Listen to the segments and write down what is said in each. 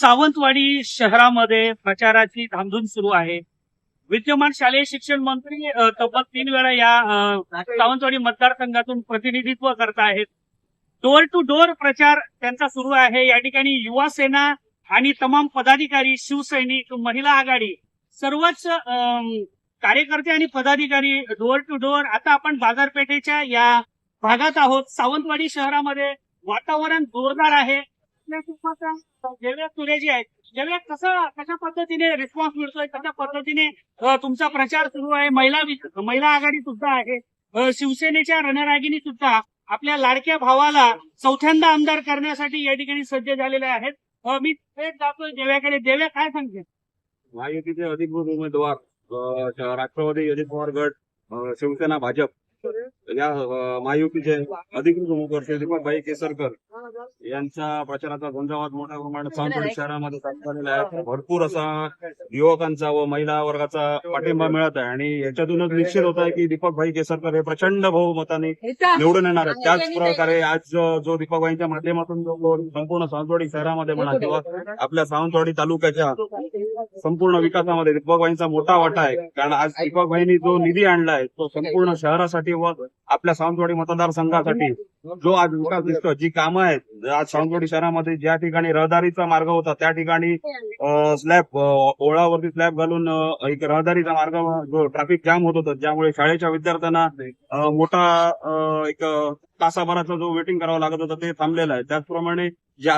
सावंतवाडी शहरामध्ये प्रचाराची धामधूम सुरू आहे. विद्यमान शालेय शिक्षण मंत्री तब्बल तीन वेळा या सावंतवाडी मतदारसंघातून प्रतिनिधित्व करत आहेत. डोअर टू डोअर प्रचार त्यांचा सुरू आहे. या ठिकाणी युवा सेना आणि तमाम पदाधिकारी शिवसैनिक महिला आघाडी सर्वच कार्यकर्ते आणि पदाधिकारी डोअर टू डोअर आता आपण बाजारपेठेच्या या भागात आहोत. सावंतवाडी शहरामध्ये वातावरण जोरदार आहे. आपल्या कुटुंबाचा आहेत कसं कशा पद्धतीने रिस्पॉन्स मिळतोय कशा पद्धतीने तुमचा प्रचार सुरू आहे महिला महिला आघाडी सुद्धा आहे शिवसेनेच्या रणरागिनी सुद्धा आपल्या लाडक्या भावाला चौथ्यांदा आमदार करण्यासाठी या ठिकाणी सज्ज झालेले आहेत. मी थेट जातोय देव्याकडे. देव्या काय सांगते महायुतीचे अधिकृत उमेदवार राष्ट्रवादी अजित पवार गट शिवसेना भाजप. या महायुतीचे अधिकृत उमेदवार श्री दीपकभाई केसरकर. यांच्या प्रचाराचा झंझावात मोठ्या प्रमाणात सावंतवाडी शहरामध्ये झालेला आहे. भरपूर असा युवकांचा व महिला वर्गाचा पाठिंबा मिळत आहे. आणि याच्यातूनच निश्चित होत आहे की दीपकभाई केसरकर हे प्रचंड बहुमताने निवडून येणार आहेत. त्याच प्रकारे आज जो दीपकभाईंच्या माध्यमातून जो संपूर्ण सावंतवाडी शहरामध्ये म्हणा किंवा आपल्या सावंतवाडी तालुक्याच्या संपूर्ण विकासामध्ये दीपकभाईंचा मोठा वाटा आहे. कारण आज दीपकभाईंनी जो निधी आणलाय तो संपूर्ण शहरासाठी व आपल्या सावंतवाडी मतदारसंघासाठी जो आज विकास दिसतो जी कामं आहेत आज सावंतवाडी शहरामध्ये ज्या ठिकाणी रहदारीचा मार्ग होता त्या ठिकाणी स्लॅब ओळावरती स्लॅब घालून एक रहदारीचा मार्ग जो ट्रॅफिक जाम होत होता ज्यामुळे शाळेच्या विद्यार्थ्यांना मोठा एक तासाभराचा जो वेटिंग करावा लागत होता ते थांबलेलं आहे. त्याचप्रमाणे ज्या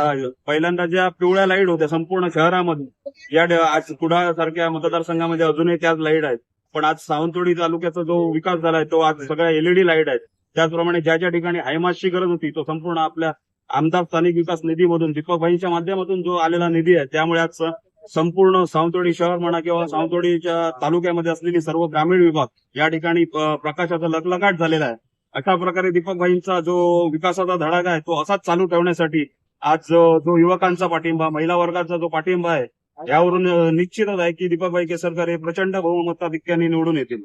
पहिल्यांदा ज्या पिवळ्या लाइट होत्या संपूर्ण शहरामध्ये या आज कुडाळ सारख्या मतदारसंघामध्ये अजूनही त्याच लाइट आहेत. पण आज सावंतवाडी तालुक्याचा जो विकास झालाय तो आज सगळ्या एलईडी लाइट आहेत. त्याचप्रमाणे ज्या ज्या ठिकाणी हायमासची गरज होती तो संपूर्ण आपल्या आमदार स्थानिक विकास निधीमधून दीपकभाईंच्या माध्यमातून जो आलेला निधी आहे त्यामुळे आज संपूर्ण सावंतवाडी शहर म्हणा किंवा सावंतवाडीच्या तालुक्यामध्ये असलेली सर्व ग्रामीण विभाग या ठिकाणी प्रकाशाचा लखलखाट झालेला आहे. अशा प्रकारे दीपकभाईंचा जो विकासाचा धडाका आहे तो असाच चालू ठेवण्यासाठी आज जो युवकांचा पाठिंबा महिला वर्गाचा जो पाठिंबा आहे यावरून निश्चितच आहे की दीपकभाई केसरकर हे प्रचंड बहुमताधिक्याने निवडून येतील.